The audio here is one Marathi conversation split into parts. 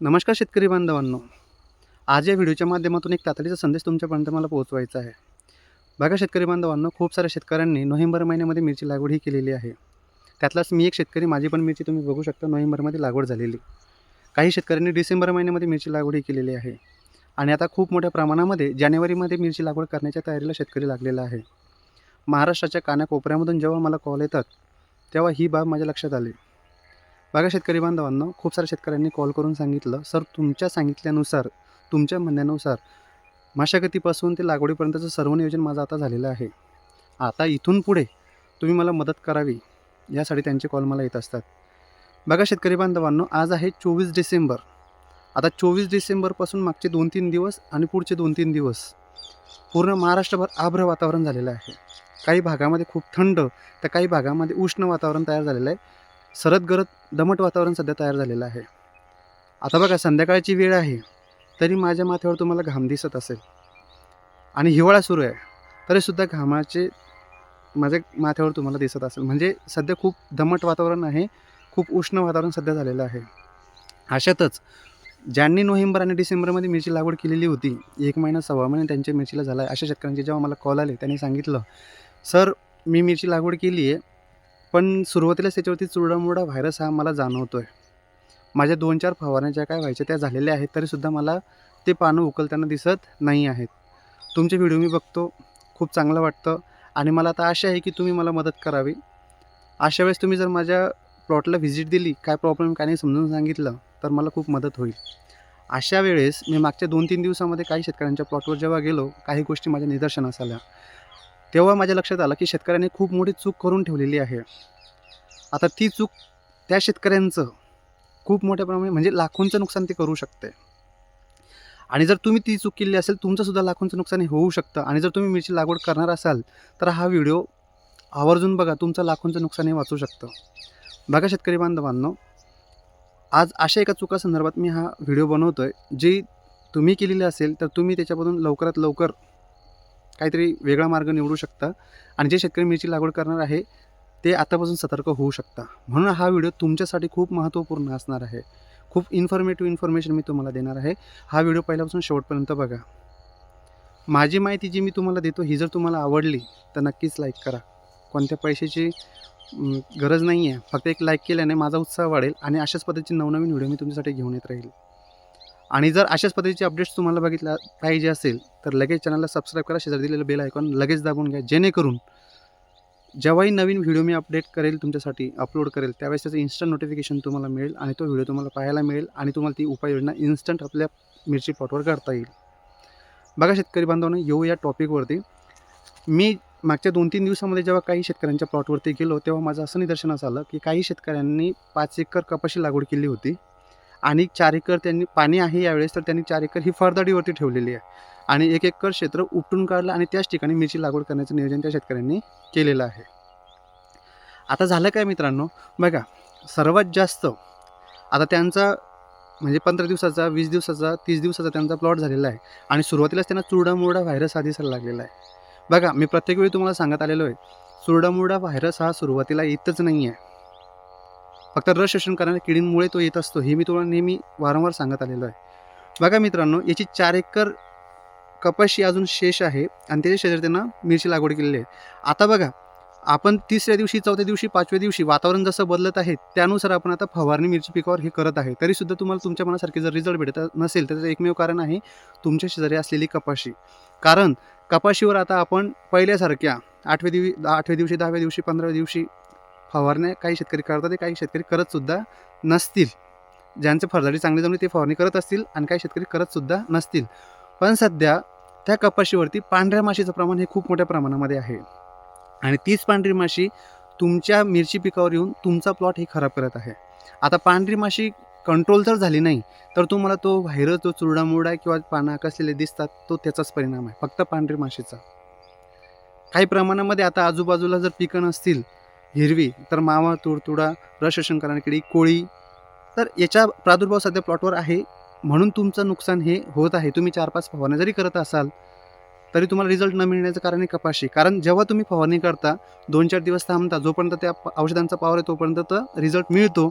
नमस्कार शेतकरी बांधवांनो. आज या व्हिडिओच्या माध्यमातून एक तातडीचा संदेश तुमच्यापर्यंत मला पोहोचवायचा आहे. बघा शेतकरी बांधवांनो खूप साऱ्या शेतकऱ्यांनी नोव्हेंबर महिन्यामध्ये मिरची लागवड ही केलेली आहे. त्यातलाच मी एक शेतकरी माझी पण मिरची तुम्ही बघू शकता नोव्हेंबरमध्ये लागवड झालेली. काही शेतकऱ्यांनी डिसेंबर महिन्यामध्ये मिरची लागवड ही केलेली आहे. आणि आता खूप मोठ्या प्रमाणामध्ये जानेवारीमध्ये मिरची लागवड करण्याच्या तयारीला शेतकरी लागलेला आहे. महाराष्ट्राच्या कानाकोपऱ्यामधून जेव्हा मला कॉल येतात तेव्हा ही बाब माझ्या लक्षात आली. बघा शेतकरी बांधवांना खूप साऱ्या शेतकऱ्यांनी कॉल करून सांगितलं. सर तुमच्या सांगितल्यानुसार तुमच्या म्हणण्यानुसार मशागतीपासून ते लागवडीपर्यंतचं सर्व नियोजन माझं आता झालेलं आहे. आता इथून पुढे तुम्ही मला मदत करावी यासाठी त्यांचे कॉल मला येत असतात. बघा शेतकरी बांधवांनो आज आहे चोवीस डिसेंबर. आता चोवीस डिसेंबरपासून मागचे दोन तीन दिवस आणि पुढचे दोन तीन दिवस पूर्ण महाराष्ट्रभर आभ्र वातावरण झालेलं आहे. काही भागामध्ये खूप थंड तर काही भागामध्ये उष्ण वातावरण तयार झालेलं आहे. सरत गरत दमट वातावरण सध्या तयार झालेलं आहे. आता बघा संध्याकाळची वेळ आहे तरी माझ्या माथ्यावर तुम्हाला घाम दिसत असेल. आणि हिवाळा सुरू आहे तरीसुद्धा घामाचे माझ्या माथ्यावर तुम्हाला दिसत असेल. म्हणजे सध्या खूप दमट वातावरण आहे खूप उष्ण वातावरण सध्या झालेलं आहे. अशातच ज्यांनी नोव्हेंबर आणि डिसेंबरमध्ये मिरची लागवड केलेली होती एक महिना सव्वा महिना त्यांच्या मिरचीला झाला आहे. अशा शेतकऱ्यांचे जेव्हा मला कॉल आले त्यांनी सांगितलं सर मी मिरची लागवड केली आहे पण सुरुवातीलाच त्याच्यावरती चुरडामुरडा व्हायरस हा मला जाणवतो आहे माझ्या दोन चार फवारण्या ज्या काय व्हायच्या त्या झालेल्या आहेत तरीसुद्धा मला ते पानं उकलताना दिसत नाही आहेत. तुमचे व्हिडिओ मी बघतो खूप चांगलं वाटतं आणि मला आता आशा आहे की तुम्ही मला मदत करावी. अशा वेळेस तुम्ही जर माझ्या प्लॉटला व्हिजिट दिली काय प्रॉब्लेम काय नाही समजून सांगितलं तर मला खूप मदत होईल. अशा वेळेस मी मागच्या दोन तीन दिवसामध्ये काही शेतकऱ्यांच्या प्लॉटवर जेव्हा गेलो काही गोष्टी माझ्या निदर्शनास आल्या. तेव्हा माझ्या लक्षात आलं की शेतकऱ्यांनी खूप मोठी चूक करून ठेवलेली आहे. आता ती चूक त्या शेतकऱ्यांचं खूप मोठ्या प्रमाणे म्हणजे लाखोंचं नुकसान ते करू शकते. आणि जर तुम्ही ती चूक केली असेल तुमचंसुद्धा लाखोंचं नुकसान हे होऊ शकतं. आणि जर तुम्ही मिरची लागवड करणार असाल तर हा व्हिडिओ आवर्जून बघा तुमचं लाखोंचं नुकसान हे वाचू शकतं. बघा शेतकरी बांधवांनो आज अशा एका चुकासंदर्भात मी हा व्हिडिओ बनवतो आहे जी तुम्ही केलेली असेल तर तुम्ही त्याच्यामधून लवकरात लवकर काहीतरी वेगळा मार्ग निवडू शकता. आणि जे शेतकरी मिरची लागवड करणार आहे ते आतापासून सतर्क होऊ शकता. म्हणून हा व्हिडिओ तुमच्यासाठी खूप महत्त्वपूर्ण असणार आहे. खूप इन्फॉर्मेटिव्ह इन्फॉर्मेशन मी तुम्हाला देणार आहे. हा व्हिडिओ पहिल्यापासून शेवटपर्यंत बघा. माझी माहिती जी मी तुम्हाला देतो ही जर तुम्हाला आवडली तर नक्कीच लाईक करा. कोणत्या पैशाची गरज नाही आहे फक्त एक लाईक केल्याने माझा उत्साह वाढेल आणि अशाच पद्धतीचे नवनवीन व्हिडिओ मी तुमच्यासाठी घेऊन येत राहील. आणि जर अशाच पद्धतीचे अपडेट्स तुम्हाला बघितला पाहिजे असेल तर लगेच चॅनलला सबस्क्राईब करा. शेजारी दिलेलं बेल आयकॉन लगेच दाबून घ्या. जेणेकरून जेव्हाही नवीन व्हिडिओ मी अपडेट करेल तुमच्यासाठी अपलोड करेल त्यावेळेस त्याचं इन्स्टंट नोटिफिकेशन तुम्हाला मिळेल आणि तो व्हिडिओ तुम्हाला पाहायला मिळेल आणि तुम्हाला ती उपाययोजना इन्स्टंट आपल्या मिरची प्लॉटवर करता येईल. बघा शेतकरी बांधवांना येऊ या टॉपिकवरती मी मागच्या दोन तीन दिवसामध्ये जेव्हा काही शेतकऱ्यांच्या प्लॉटवरती गेलो तेव्हा माझं असं निदर्शनास आलं की काही शेतकऱ्यांनी पाच एकर कपाशी लागवड केली होती. आणि चार एकर त्यांनी पाणी आहे यावेळेस तर त्यांनी चार एकर ही फरदाडीवरती ठेवलेली आहे. आणि एक एकर क्षेत्र उपटून काढलं आणि त्याच ठिकाणी मिरची लागवड करण्याचं नियोजन त्या शेतकऱ्यांनी केलेलं आहे. आता झालं काय मित्रांनो? बघा सर्वात जास्त आता त्यांचा म्हणजे पंधरा दिवसाचा वीस दिवसाचा तीस दिवसाचा त्यांचा प्लॉट झालेला आहे आणि सुरुवातीलाच त्यांना चुरडामुरडा व्हायरस हा दिसायला लागलेला आहे. बघा मी प्रत्येक वेळी तुम्हाला सांगत आलेलो आहे चुरडामुरडा व्हायरस हा सुरुवातीला येतच नाही आहे फक्त रस शोषण करणाऱ्या किडींमुळे तो येत असतो हे मी तुम्हाला नेहमी वारंवार सांगत आलेलो आहे. बघा मित्रांनो याची चार एकर कपाशी अजून शेष आहे आणि त्याच्या शेजारी त्यांना मिरची लागवड केलेली आहे. आता बघा आपण तिसऱ्या दिवशी चौथ्या दिवशी पाचव्या दिवशी वातावरण जसं बदलत आहे त्यानुसार आपण आता फवारणी मिरची पिकावर हे करत आहे. तरीसुद्धा तुम्हाला तुमच्या मनासारखे जर रिझल्ट भेटत नसेल तर त्याचं एकमेव कारण आहे तुमच्या शेजारी असलेली कपाशी. कारण कपाशीवर आता आपण पहिल्यासारख्या आठव्या दिवशी आठव्या दिवशी दहाव्या दिवशी पंधराव्या दिवशी फवारण्या काही शेतकरी करतात ते काही शेतकरी करतसुद्धा नसतील. ज्यांचे फरदाडी चांगली जमली ते फवारणी करत असतील आणि काही शेतकरी करतसुद्धा नसतील. पण सध्या त्या कपाशीवरती पांढऱ्या माशीचं प्रमाण हे खूप मोठ्या प्रमाणामध्ये आहे. आणि तीच पांढरी माशी तुमच्या मिरची पिकावर येऊन तुमचा प्लॉट हे खराब करत आहे. आता पांढरी माशी कंट्रोल जर झाली नाही तर तुम्हाला तो व्हायरस जो चुरडामुरडा किंवा पानं आकसलेले दिसतात तो त्याचाच परिणाम आहे. फक्त पांढरी माशीचा. काही प्रमाणामध्ये आता आजूबाजूला जर पिकं नसतील हिरवी तर मावा तुडतुडा रसशंकरांकडे किडी कोळी. तर याचा प्रादुर्भाव सध्या प्लॉटवर आहे. म्हणून तुमचं नुकसान हे होत आहे. तुम्ही चार पाच फवारण्या जरी करत असाल तरी तुम्हाला रिझल्ट न मिळण्याचं कारण आहे कपाशी. कारण जेव्हा तुम्ही फवारणी करता दोन चार दिवस थांबता जोपर्यंत त्या औषधांचा पावर आहे तोपर्यंत तर रिझल्ट मिळतो.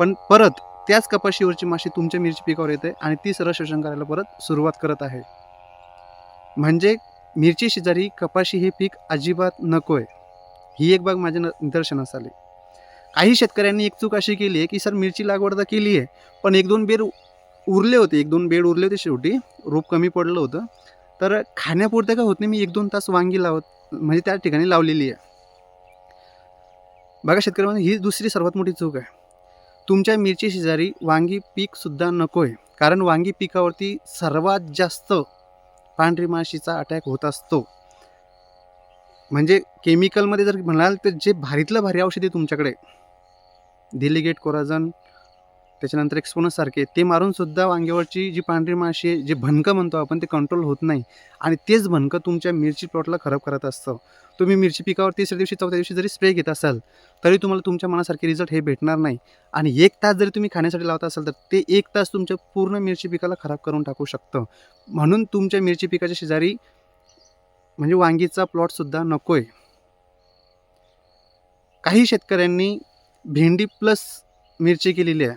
पण परत त्याच कपाशीवरची माशी तुमच्या मिरची पिकावर येते आणि ती सरळ शोषण करायला परत सुरुवात करत आहे. म्हणजे मिरची शेजारी कपाशी हे पीक अजिबात नको आहे ही एक बाग माझ्या न- निदर्शनास आली. काही शेतकऱ्यांनी एक चूक अशी केली आहे की सर मिरची लागवड तर केली आहे पण एक दोन बेड उरले होते एक दोन बेड उरले होते शेवटी रोप कमी पडलं होतं. तर खाण्यापुरतं का होत नाही? मी एक दोन तास वांगी लावत म्हणजे त्या ठिकाणी लावलेली आहे. बघा शेतकऱ्यांमध्ये ही दुसरी सर्वात मोठी चूक आहे. तुमच्या मिरची शेजारी वांगी पीकसुद्धा नको आहे कारण वांगी पिकावरती सर्वात जास्त पांढरी माशीचा अटॅक होत असतो. म्हणजे केमिकलमध्ये जर म्हणाल तर जे भारीतलं भारी औषध आहे तुमच्याकडे दिल्लीगेट कोराझन त्याच्यानंतर एक्सपोनससारखे ते मारूनसुद्धा वांग्यावरची जी पांढरी माशी आहे जे भनकं म्हणतो आपण ते कंट्रोल होत नाही. आणि तेच भनकं तुमच्या मिरची प्लॉटला खराब करत असतं. तुम्ही मिरची पिकावर तिसऱ्या दिवशी चौथ्या दिवशी जरी स्प्रे घेत असाल तरी तुम्हाला तुमच्या मनासारखे रिझल्ट हे भेटणार नाही. आणि एक तास जरी तुम्ही खाण्यासाठी लावत असाल तर ते एक तास तुमच्या पूर्ण मिरची पिकाला खराब करून टाकू शकतं. म्हणून तुमच्या मिरची पिकाच्या शेजारी म्हणजे वांगीचा प्लॉटसुद्धा नको आहे काही शेतकऱ्यांनी भेंडी प्लस मिरची केलेली आहे.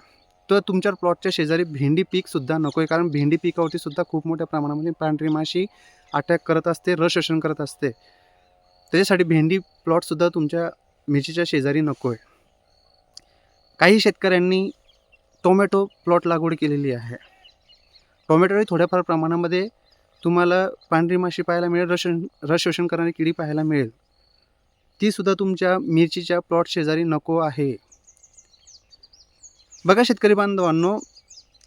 तर तुमच्या प्लॉटच्या शेजारी भेंडी पीकसुद्धा नको आहे कारण भेंडी पिकावरती सुद्धा खूप मोठ्या प्रमाणामध्ये पांढरी माशी अटॅक करत असते रस शोषण करत असते. त्याच्यासाठी भेंडी प्लॉटसुद्धा तुमच्या मिरचीच्या शेजारी नको आहे काही शेतकऱ्यांनी टोमॅटो प्लॉट लागवड केलेली आहे. टोमॅटोही थोड्याफार प्रमाणामध्ये तुम्हाला पांढरी माशी पाहायला मिळेल रस रस शोषण करणारी किडी पाहायला मिळेल. तीसुद्धा तुमच्या मिरचीच्या प्लॉट शेजारी नको आहे. बघा शेतकरी बांधवांनो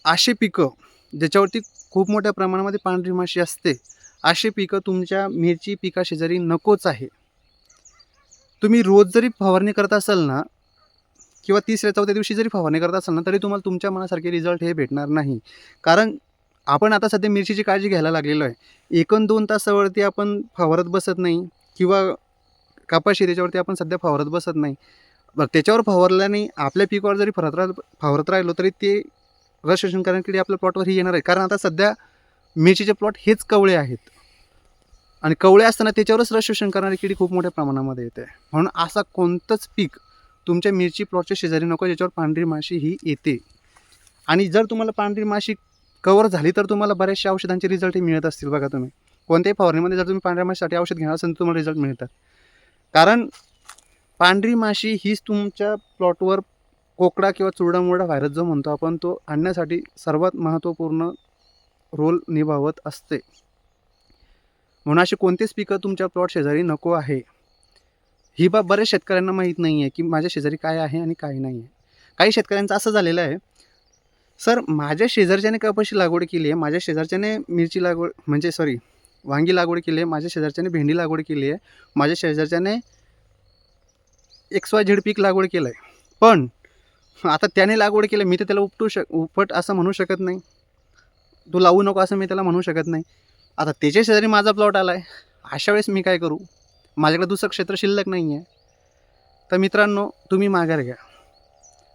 असे पिकं ज्याच्यावरती खूप मोठ्या प्रमाणामध्ये पांढरी माशी असते असे पिकं तुमच्या मिरची पिका शेजारी नकोच आहे. तुम्ही रोज जरी फवारणी करत असाल ना किंवा तिसऱ्या चौथ्या दिवशी जरी फवारणी करत असाल ना तरी तुम्हाला तुमच्या मनासारखे रिझल्ट हे भेटणार नाही. कारण आपण आता सध्या मिरचीची काळजी घ्यायला लागलेलो आहे. एकूण दोन तासावरती आपण फवारत बसत नाही किंवा कपाशी त्याच्यावरती आपण सध्या फवारत बसत नाही. बरं त्याच्यावर फवारल्याने आपल्या पिकावर जरी फरत राह फवारत राहिलो तरी ते रस शोषण करण्याकडे आपल्या प्लॉटवर ही येणार आहे. कारण आता सध्या मिरचीचे प्लॉट हेच कवळे आहेत. आणि कवळे असताना त्याच्यावरच रस शोषण करणारी किडी खूप मोठ्या प्रमाणामध्ये येते. म्हणून असा कोणतंच पीक तुमच्या मिरची प्लॉटच्या शेजारी नको ज्याच्यावर पांढरी माशी ही येते. आणि जर तुम्हाला पांढरी माशी कवर झाली तर तुम्हाला बऱ्याचशा औषधांचे रिझल्टही मिळत असतील बघा तुम्ही. कोणत्याही फवारणीमध्ये जर तुम्ही पांढऱ्या माशीसाठी औषध घेणार असेल तर तुम्हाला रिझल्ट मिळतात. कारण पांढरी माशी हीच तुमच्या प्लॉटवर कोकडा किंवा चुरडामुरडा व्हायरस जो म्हणतो आपण तो आणण्यासाठी सर्वात महत्त्वपूर्ण रोल निभावत असते. म्हणून असे कोणतेच पिकं तुमच्या प्लॉट शेजारी नको आहे. ही बाब बऱ्याच शेतकऱ्यांना माहीत नाही आहे की माझ्या शेजारी काय आहे आणि काय नाही आहे काही शेतकऱ्यांचं असं झालेलं आहे सर माझ्या शेजारच्याने कपाशी लागवड केली आहे? माझ्या शेजारच्याने मिरची लागवड म्हणजे सॉरी वांगी लागवड केली आहे. माझ्या शेजारच्याने भेंडी लागवड केली आहे. माझ्या शेजारच्याने एक्स वाय झेड पीक लागवड केलं आहे पण आता त्याने लागवड केलं मी तर त्याला उपटू शक उपट असं म्हणू शकत नाही. तू लावू नको असं मी त्याला म्हणू शकत नाही. आता त्याच्या शेजारी माझा प्लॉट आला आहे अशा वेळेस मी काय करू? माझ्याकडे दुसरं क्षेत्र शिल्लक नाही आहे तर मित्रांनो तुम्ही माघार घ्या.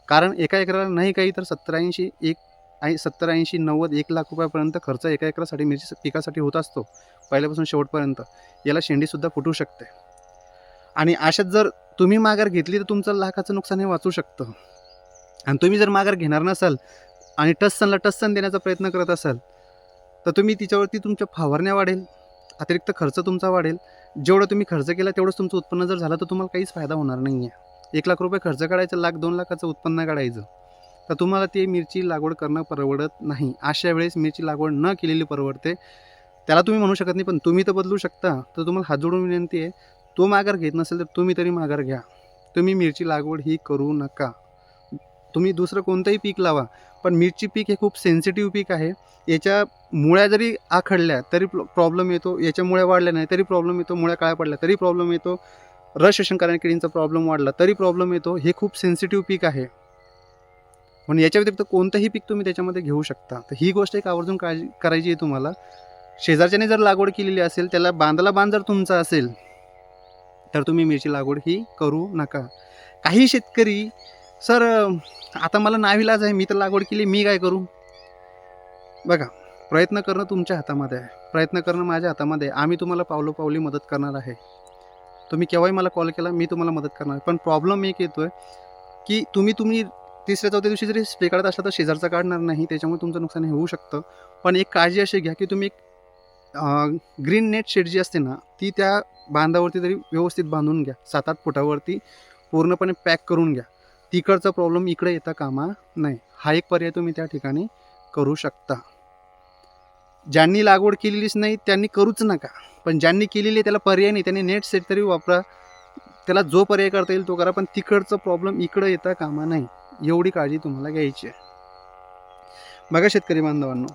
कारण एका एकराला नाही काही तर सत्तर ऐंशी एक आणि सत्तर ऐंशी नव्वद एक लाख रुपयापर्यंत खर्च एका एकरासाठी म्हणजे मिरची पिकासाठी होत असतो पहिल्यापासून शेवटपर्यंत. याला शेंडीसुद्धा फुटू शकते. आणि अशात जर तुम्ही माघार घेतली तर तुमचं लाखाचं नुकसान हे वाचू शकतं. आणि तुम्ही जर माघार घेणार नसाल आणि टस्सनला टस्सन देण्याचा प्रयत्न करत असाल तर तुम्ही तिच्यावरती तुमच्या फवारण्या वाढेल अतिरिक्त खर्च तुमचा वाढेल. जेवढं तुम्ही खर्च केला तेवढंच तुमचं उत्पन्न जर झालं तर तुम्हाला काहीच फायदा होणार नाही आहे एक लाख रुपये खर्च काढायचं लाख दोन लाखाचं उत्पन्न काढायचं. तर तुम्हाला ती मिरची लागवड करणं परवडत नाही. अशा वेळेस मिरची लागवड न केलेली परवडते. त्याला तुम्ही म्हणू शकत नाही पण तुम्ही तर बदलू शकता. तर तुम्हाला हात जोडून विनंती आहे तो माघार घेत नसेल तर तुम्ही तरी माघार घ्या. तुम्ही मिरची लागवड ही करू नका. तुम्ही दुसरं कोणतंही पीक लावा पण मिरची पीक हे खूप सेन्सिटिव्ह पीक आहे. याच्या मुळ्या जरी आखडल्या तरी प्रॉब्लेम येतो. याच्या मुळ्या वाढल्या नाही तरी प्रॉब्लेम येतो. मुळ्या काळ्या पडल्या तरी प्रॉब्लेम येतो. रस शोषण करणाऱ्या किडींचा प्रॉब्लेम वाढला तरी प्रॉब्लेम येतो. हे खूप सेन्सिटिव्ह पीक आहे. म्हणून याच्या व्यतिरिक्त कोणतंही पीक तुम्ही त्याच्यामध्ये घेऊ शकता. तर ही गोष्ट एक आवर्जून काळजी करायची आहे तुम्हाला. शेजारच्याने जर लागवड केलेली असेल त्याला बांधला बांध जर तुमचा असेल तर तुम्ही मिरची लागवड ही करू नका. काही शेतकरी सर आता मला नाविलाज आहे मी तर लागवड केली मी काय करू? बघा प्रयत्न करणं तुमच्या हातामध्ये आहे. प्रयत्न करणं माझ्या हातामध्ये आहे. आम्ही तुम्हाला पावलोपावली मदत करणार आहे. तुम्ही केव्हाही मला कॉल केला मी तुम्हाला मदत करणार. पण प्रॉब्लेम एक येतो आहे की तुम्ही तुम्ही तिसऱ्या चौथ्या दिवशी जरी स्प्रे काढत असला तर शेजारचा काढणार नाही त्याच्यामुळे तुमचं नुकसान हे होऊ शकतं. पण एक काळजी अशी घ्या की तुम्ही एक ग्रीन नेट शेड जी असते ना ती त्या बांधावरती तरी व्यवस्थित बांधून घ्या. सात आठ फुटावरती पूर्णपणे पॅक करून घ्या. तिकडचा प्रॉब्लेम इकडे येता कामा नाही हा एक पर्याय तुम्ही त्या ठिकाणी करू शकता. ज्यांनी लागवड केलेलीच नाही त्यांनी करूच नका. पण ज्यांनी केलेली आहे त्याला पर्याय नाही. त्यांनी नेट सेट तरी वापरा. त्याला जो पर्याय करता येईल तो करा पण तिकडचं प्रॉब्लेम इकडं येता कामा नाही. एवढी काळजी तुम्हाला घ्यायची आहे. बघा शेतकरी बांधवांनो.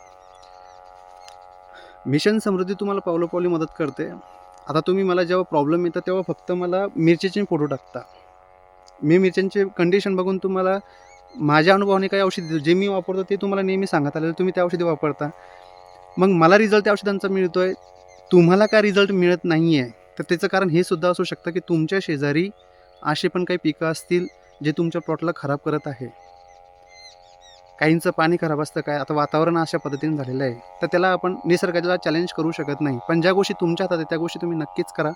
मिशन समृद्धी तुम्हाला पावलोपावली मदत करते. आता तुम्ही मला जेव्हा प्रॉब्लेम येतं तेव्हा फक्त मला मिरचीचे फोटो टाकता. मी मिरच्यांचे कंडिशन बघून तुम्हाला माझ्या अनुभवाने काही औषधी जे मी वापरतो ते तुम्हाला नेहमी सांगत आलेलं तुम्ही त्या औषधी वापरता. मग मला रिझल्ट त्या औषधांचा मिळतो आहे तुम्हाला काय रिझल्ट मिळत नाही आहे तर त्याचं कारण हे सुद्धा असू शकतं की तुमच्या शेजारी असे पण काही पिकं असतील जे तुमच्या प्लॉटला खराब करत आहे. काहींचं पाणी खराब असतं काय? आता वातावरण अशा पद्धतीने झालेलं आहे. तर त्याला आपण निसर्गाला चॅलेंज करू शकत नाही. पण ज्या गोष्टी तुमच्या हातात त्या गोष्टी तुम्ही नक्कीच करा.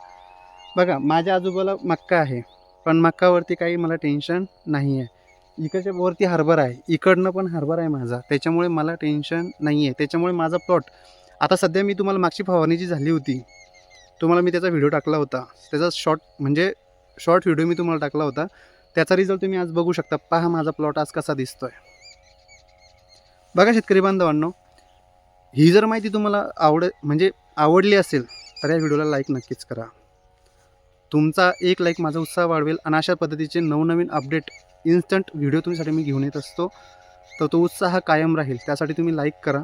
बघा माझ्या आजोबाला मक्का आहे. पण मक्कावरती काही मला टेन्शन नाही आहे इकडच्या वरती हरभरा आहे. इकडनं पण हरभरा आहे माझा. त्याच्यामुळे मला टेन्शन नाही आहे त्याच्यामुळे माझा प्लॉट आता सध्या मी तुम्हाला मागची फवारणी जी झाली होती तुम्हाला मी त्याचा व्हिडिओ टाकला होता. त्याचा शॉर्ट म्हणजे शॉर्ट व्हिडिओ मी तुम्हाला टाकला होता. त्याचा रिझल्ट तुम्ही आज बघू शकता. पहा माझा प्लॉट आज कसा दिसतो आहे बघा शेतकरी बांधवांनो ही जर माहिती तुम्हाला आवड म्हणजे आवडली असेल तर या व्हिडिओला लाईक नक्कीच करा. तुमचा एक लाईक माझा उत्साह वाढवेल आणि अशा पद्धतीचे नवनवीन अपडेट इन्स्टंट व्हिडिओ तुमच्यासाठी मी घेऊन येत असतो. तर तो उत्साह कायम राहील. त्यासाठी तुम्ही लाईक करा.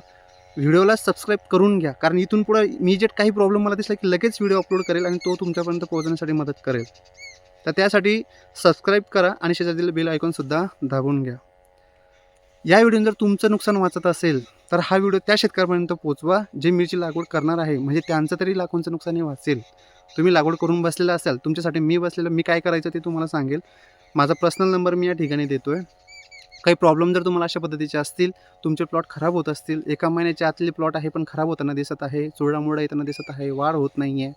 व्हिडिओला सबस्क्राईब करून घ्या. कारण इथून पुढं मी जे काही प्रॉब्लेम मला दिसला की लगेच व्हिडिओ अपलोड करेल आणि तो तुमच्यापर्यंत पोहोचण्यासाठी मदत करेल. तर त्यासाठी सबस्क्राईब करा आणि शेजारील बेल ऐकूनसुद्धा दाबून घ्या. या व्हिडिओने जर तुमचं नुकसान वाचत असेल तर हा व्हिडिओ त्या शेतकऱ्यापर्यंत पोहोचवा जे मिरची लागवड करणार आहे. म्हणजे त्यांचं तरी लाखोंचं नुकसानही वाचेल. तुम्ही लागवड करून बसलेला असाल तुमच्यासाठी मी बसलेलं मी काय करायचं ते तुम्हाला सांगेल. माझा पर्सनल नंबर मी या ठिकाणी देतो आहे काही प्रॉब्लेम जर तुम्हाला अशा पद्धतीचे असतील तुमचे प्लॉट खराब होत असतील एका महिन्याच्या आतले प्लॉट आहे पण खराब होताना दिसत आहे चुरडामुरडा येताना दिसत आहे वाढ होत नाही आहे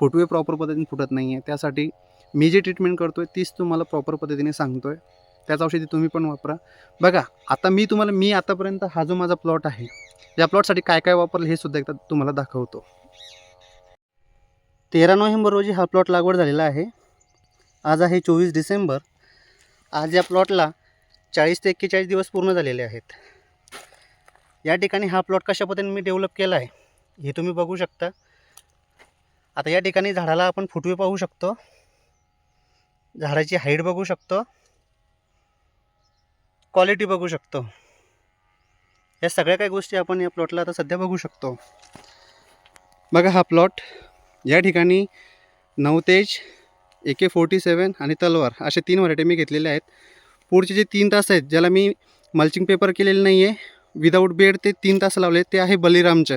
फुटवे प्रॉपर पद्धतीने फुटत नाही आहे त्यासाठी मी जे ट्रीटमेंट करतो आहे तीच तुम्हाला प्रॉपर पद्धतीने सांगतो आहे त्याच औषधी तुम्ही पण वापरा. बघा आता मी तुम्हाला मी आतापर्यंत हा जो माझा प्लॉट आहे या प्लॉटसाठी काय काय वापरलं हे सुद्धा एकदा तुम्हाला दाखवतो. तेरा नोव्हेंबर रोजी हा प्लॉट लागवड झालेला आहे. आज आहे चोवीस डिसेंबर. आज या प्लॉटला चाळीस ते एक्केचाळीस दिवस पूर्ण झालेले आहेत. या ठिकाणी हा प्लॉट कशा पद्धतीने मी डेव्हलप केला आहे हे तुम्ही बघू शकता. आता या ठिकाणी झाडाला आपण फुटवे पाहू शकतो. झाडाची हाईट बघू शकतो. क्वालिटी बघू शकतो. या सगळ्या काही गोष्टी आपण या प्लॉटला आता सध्या बघू शकतो. बघा हा प्लॉट या ठिकाणी नवतेज ए के फोर्टी सेवन आणि तलवार असे तीन व्हरायटी मी घेतलेले आहेत. पुढचे जे तीन तास आहेत ज्याला मी मल्चिंग पेपर केलेलं नाही आहे विदाऊट बेड ते तीन तास लावले ते आहे बलिरामचे.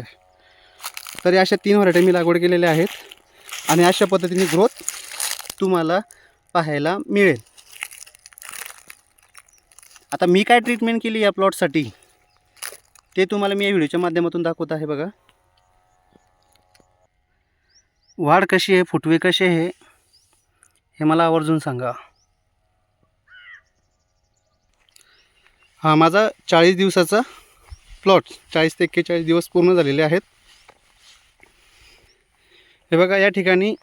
तर अशा तीन व्हरायटी मी लागवड केलेल्या आहेत आणि अशा पद्धतीने ग्रोथ तुम्हाला पाहायला मिळेल. आता मी काय ट्रीटमेंट केली या प्लॉटसाठी ते तुम्हाला मी या व्हिडिओच्या माध्यमातून दाखवत आहे बघा. वाढ कशी आहे फुटवे कसे आहे हे मला आवर्जून सांगा. हा माझा चाळीस दिवसाचा प्लॉट चाळीस ते एक्केचाळीस दिवस पूर्ण झालेले आहेत. हे बघा या ठिकाणी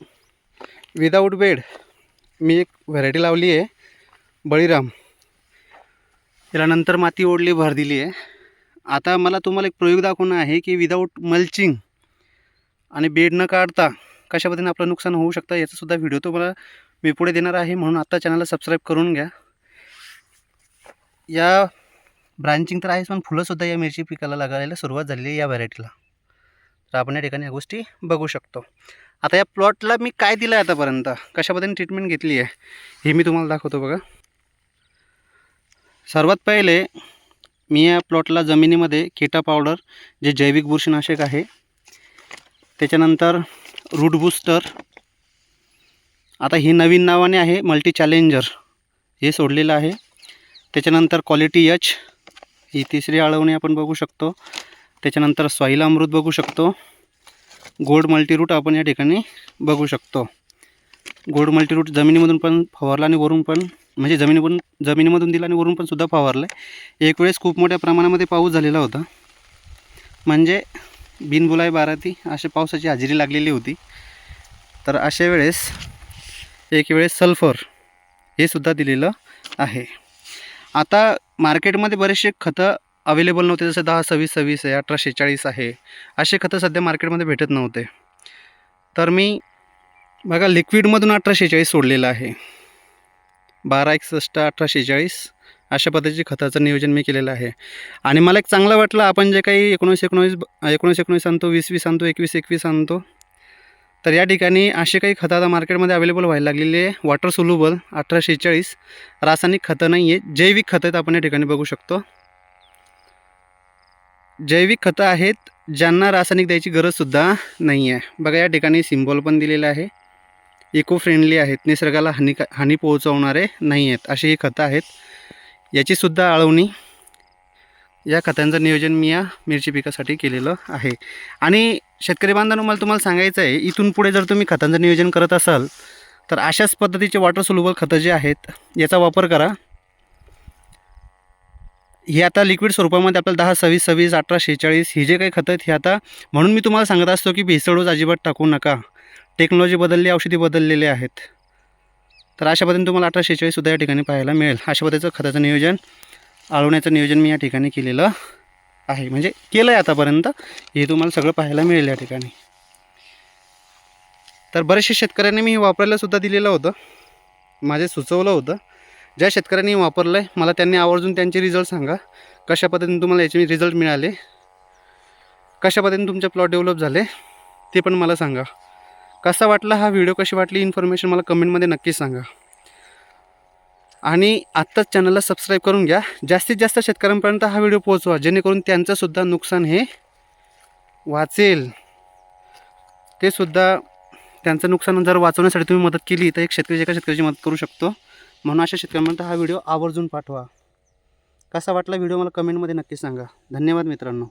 विदाऊट बेड मी एक व्हरायटी लावली आहे बळीराम. याला नंतर माती ओढली भर दिली आहे. आता मला तुम्हाला एक प्रयोग दाखवणं आहे की विदाऊट मल्चिंग आणि बेड न काढता कशा पद्धतीने आपलं नुकसान होऊ शकतं याचासुद्धा व्हिडिओ तुम्हाला मी पुढे देणार आहे म्हणून आत्ता चॅनलला सबस्क्राईब करून घ्या. या ब्रांचिंग तर आहेच पण फुलंसुद्धा या मिरची पिकाला लागायला सुरुवात झालेली आहे या व्हरायटीला तर आपण या ठिकाणी या गोष्टी बघू शकतो. आता या प्लॉटला मी काय दिलं आहे आतापर्यंत? कशा पद्धतीने ट्रीटमेंट घेतली आहे? हे मी तुम्हाला दाखवतो बघा. सर्वात पहिले मी या प्लॉटला जमिनीमध्ये केटा पावडर जे जैविक बुरशीनाशक आहे त्याच्यानंतर रूट बूस्टर आता ही नवीन नावाने आहे मल्टी चॅलेंजर हे सोडलेलं आहे. त्याच्यानंतर क्वालिटी एच ही तिसरी आळवणी आपण बघू शकतो. त्याच्यानंतर स्वाईल अमृत बघू शकतो. गोल्ड मल्टीरूट आपण या ठिकाणी बघू शकतो. गोल्ड मल्टीरूट जमिनीमधून पण फवारला आणि वरून पण म्हणजे जमिनीवरून जमिनीमधून दिला आणि वरून पण सुद्धा फवारलं आहे एक वेळेस खूप मोठ्या प्रमाणामध्ये पाऊस झालेला होता. म्हणजे बिनबुलाय बाराती अशा पावसाची हजेरी लागलेली होती. तर अशा वेळेस एक वेळेस सल्फर हे सुद्धा दिलेलं आहे. आता मार्केटमध्ये बरेचसे खतं अवेलेबल नव्हते जसं दहा सव्वीस सव्वीस आहे अठरा शेहेचाळीस आहे. असे खतं सध्या मार्केटमध्ये भेटत नव्हते. तर मी बघा लिक्विडमधून अठरा शेहेचाळीस सोडलेलं आहे. बारा एकसष्ट अठरा शेहेचाळीस अशा पद्धतीचे खताचं नियोजन मी केलेलं आहे. आणि मला एक चांगलं वाटलं आपण जे काही एकोणीस एकोणीस एकोणीस एकोणीस आणतो वीस वीस आणतो एकवीस एकवीस आणतो तर या ठिकाणी असे काही खतं आता मार्केटमध्ये अवेलेबल व्हायला लागलेले आहे. वॉटर सोल्युबल अठराशे चाळीस. रासायनिक खतं नाही आहे जैविक खतं आहेत आपण या ठिकाणी बघू शकतो. जैविक खतं आहेत ज्यांना रासायनिक द्यायची गरजसुद्धा नाही आहे बघा या ठिकाणी सिम्बॉल पण दिलेलं आहे. इको फ्रेंडली आहेत. निसर्गाला हानी हानी पोहोचवणारे नाही आहेत अशी ही खतं आहेत. याचीसुद्धा आळवणी. या खतांचं नियोजन मी या मिरची पिकासाठी केलेलं आहे. आणि शेतकरी बांधवांनो मला तुम्हाला सांगायचं आहे इथून पुढे जर तुम्ही खतांचं नियोजन करत असाल तर अशाच पद्धतीचे वॉटर सोल्युबल खतं जे आहेत याचा वापर करा. हे आता लिक्विड स्वरूपामध्ये आपल्याला दहा सव्वीस सव्वीस अठरा शेहेचाळीस ही जे काही खतं आहेत हे आता म्हणून मी तुम्हाला सांगत असतो की भेसळ अजिबात टाकू नका. टेक्नॉलॉजी बदलली औषधी बदललेले आहेत. तर अशा पद्धतीने तुम्हाला अठरा शेहेचाळीससुद्धा या ठिकाणी पाहायला मिळेल. अशा पद्धतीचं खताचं नियोजन आळवण्याचं नियोजन मी या ठिकाणी केलेलं आहे. म्हणजे केलं आहे आतापर्यंत. हे तुम्हाला सगळं पाहायला मिळेल या ठिकाणी. तर बरेचसे शेतकऱ्यांनी मी हे दिलेलं होतं. माझे सुचवलं होतं. ज्या शेतकऱ्यांनी वापरलं आहे मला त्यांनी आवर्जून त्यांचे रिझल्ट सांगा. कशा पद्धतीने तुम्हाला याचे रिझल्ट मिळाले? कशा पद्धतीने तुमचे प्लॉट डेव्हलप झाले? ते पण मला सांगा. कसा वाटला हा व्हिडिओ कशी वाटली इन्फॉर्मेशन मला कमेंटमध्ये नक्कीच सांगा. आणि आत्ताच चॅनलला सबस्क्राईब करून घ्या. जास्तीत जास्त शेतकऱ्यांपर्यंत हा व्हिडिओ पोहोचवा. जेणेकरून त्यांचंसुद्धा नुकसान हे वाचेल. ते सुद्धा त्यांचं नुकसान जर वाचवण्यासाठी तुम्ही मदत केली तर एक शेतकरी एका शेतकऱ्याची मदत करू शकतो. म्हणून अशा शेतकऱ्यांपर्यंत हा व्हिडिओ आवर्जून पाठवा. कसा वाटला व्हिडिओ मला कमेंटमध्ये नक्की सांगा. धन्यवाद मित्रांनो.